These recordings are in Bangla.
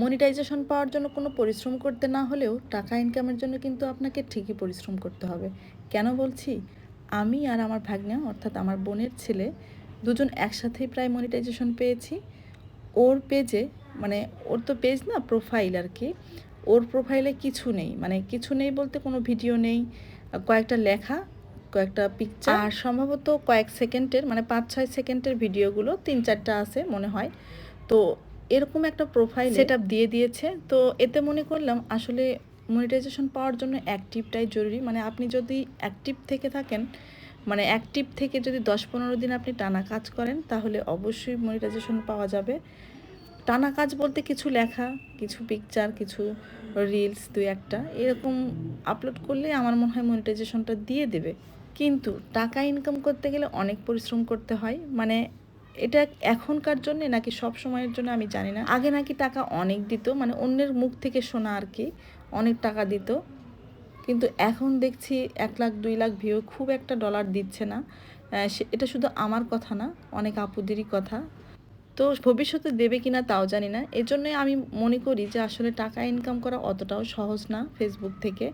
মনিটাইজেশন পাওয়ার জন্য কোনো পরিশ্রম করতে না হলেও টাকা ইনকামের জন্য কিন্তু আপনাকে ঠিকই পরিশ্রম করতে হবে। কেন বলছি? আমি আর আমার ভাগ্না, অর্থাৎ আমার বোনের ছেলে, দুজন একসাথেই প্রায় মনিটাইজেশন পেয়েছি। ওর পেজে মানে ওর তো পেজ না প্রোফাইল আর কি, ওর প্রোফাইলে কিছু নেই। মানে কিছু নেই বলতে কোনো ভিডিও নেই, কয়েকটা লেখা, কয়েকটা পিকচার আর সম্ভবত কয়েক সেকেন্ডের মানে পাঁচ, ছয় সেকেন্ডের ভিডিওগুলো তিন, চারটা আছে মনে হয়। তো এরকম একটা প্রোফাইল সেট দিয়ে দিয়েছে। তো এতে মনে করলাম আসলে মনিটাইজেশন পাওয়ার জন্য অ্যাক্টিভটাই জরুরি। মানে আপনি যদি অ্যাক্টিভ থেকে থাকেন মানে অ্যাক্টিভ থেকে যদি দশ পনেরো দিন আপনি টানা কাজ করেন, তাহলে অবশ্যই মনিটাইজেশন পাওয়া যাবে। টানা কাজ বলতে কিছু লেখা, কিছু পিকচার কিছু রিলস দুই একটা, এরকম আপলোড করলে আমার মনে হয় মনিটাইজেশনটা দিয়ে দেবে। কিন্তু টাকা ইনকাম করতে গেলে অনেক পরিশ্রম করতে হয়। মানে এটা এখনকার জন্য নাকি সব সময়ের জন্য আমি জানি না। আগে নাকি টাকা অনেক দিত মানে অন্যের মুখ থেকে শোনা আর কি, অনেক টাকা দিত। কিন্তু এখন দেখছি এক লাখ, দুই লাখ ভিউ খুব একটা ডলার দিচ্ছে না। এটা শুধু আমার কথা না, অনেক আপুদেরই কথা। তো ভবিষ্যতে দেবে কি না তাও জানি না। এজন্যই আমি মনে করি যে আসলে টাকা ইনকাম করা অতটাও সহজ না ফেসবুক থেকে।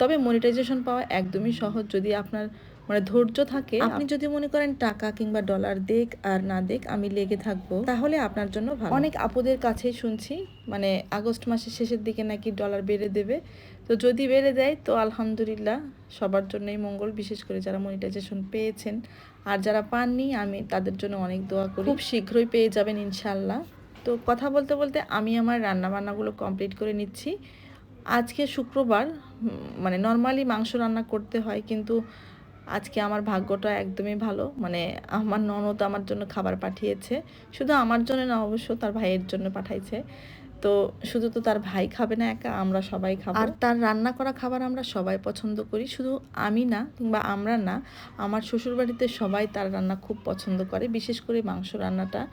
তবে মনিটাইজেশন পাওয়া একদমই সহজ। যদি আপনার মানে ধৈর্য থাকে। আপনি যদি মনে করেন টাকা কিংবা ডলার দেখ আর না দেখ আমি লেগে থাকব তাহলে আপনার জন্য ভালো। অনেক আপুদের কাছেই শুনছি মানে আগস্ট মাসের শেষের দিকে নাকি ডলার বেড়ে দেবে। তো যদি বেড়ে দেয় তো আলহামদুলিল্লাহ সবার জন্যই মঙ্গল বিশেষ করে যারা মনিটাইজেশন পেয়েছেন। আর যারা পাননি আমি তাদের জন্য অনেক দোয়া করি। খুব শীঘ্রই পেয়ে যাবেন ইনশাল্লাহ তো কথা বলতে বলতে আমি আমার রান্নাবান্নাগুলো কমপ্লিট করে নিচ্ছি। আজকে শুক্রবার মানে নর্মালি মাংস রান্না করতে হয় কিন্তু আজকে আমার ভাগ্যটা একদমই ভালো। মানে আমার ননদ আমার জন্য খাবার পাঠিয়েছে। শুধু আমার জন্য না, অবশ্য তার ভাইয়ের জন্য পাঠাইছে। তো শুধু তো তার ভাই খাবে না, একা আমরা সবাই খাব। আর তার রান্না করা খাবার আমরা সবাই পছন্দ করি। শুধু আমি না, কিংবা আমরা না, আমার শ্বশুরবাড়িতে সবাই তার রান্না খুব পছন্দ করে। বিশেষ করে মাংস রান্নাটা।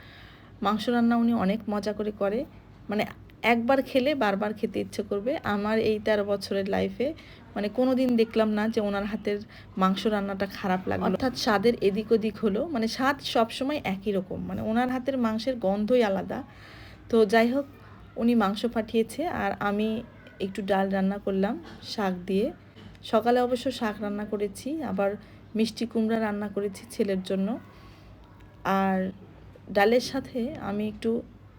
মাংস রান্না উনি অনেক মজা করে করে। মানে একবার খেলে বারবার খেতে ইচ্ছে করবে। আমার এই তেরো বছরের লাইফে মানে কোনো দিন দেখলাম না যে ওনার হাতের মাংস রান্নাটা খারাপ লাগল। অর্থাৎ স্বাদের এদিক ওদিক হলো মানে স্বাদ সবসময় একই রকম মানে ওনার হাতের মাংসের গন্ধই আলাদা। তো যাই হোক, উনি মাংস পাঠিয়েছে আর আমি একটু ডাল রান্না করলাম, শাক দিয়ে। সকালে অবশ্য শাক রান্না করেছি, আবার মিষ্টি কুমড়া রান্না করেছি ছেলের জন্য। আর ডালের সাথে আমি একটু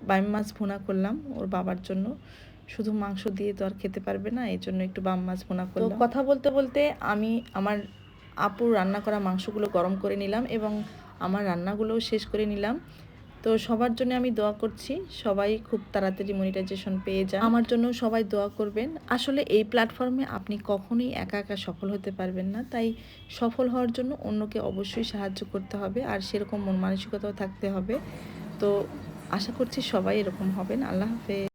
বাইম মাছ ভুনা করলাম ওর বাবার জন্য। শুধু মাংস দিয়ে তো আর খেতে পারবে না এই জন্য একটু বাম মাছ ভুনা করলাম। কথা বলতে বলতে আমি আমার আপুর রান্না করা মাংসগুলো গরম করে নিলাম এবং আমার রান্নাগুলোও শেষ করে নিলাম। তো সবার জন্য আমি দোয়া করছি সবাই খুব তাড়াতাড়ি মনিটাইজেশন পেয়ে যায় আমার জন্য সবাই দোয়া করবেন। আসলে এই প্ল্যাটফর্মে আপনি কখনোই একা একা সফল হতে পারবেন না তাই সফল হওয়ার জন্য অন্যকে অবশ্যই সাহায্য করতে হবে আর সেরকম মন মানসিকতাও থাকতে হবে। তো আশা করছি সবাই এরকম হবেন। আল্লাহ হাফেজ।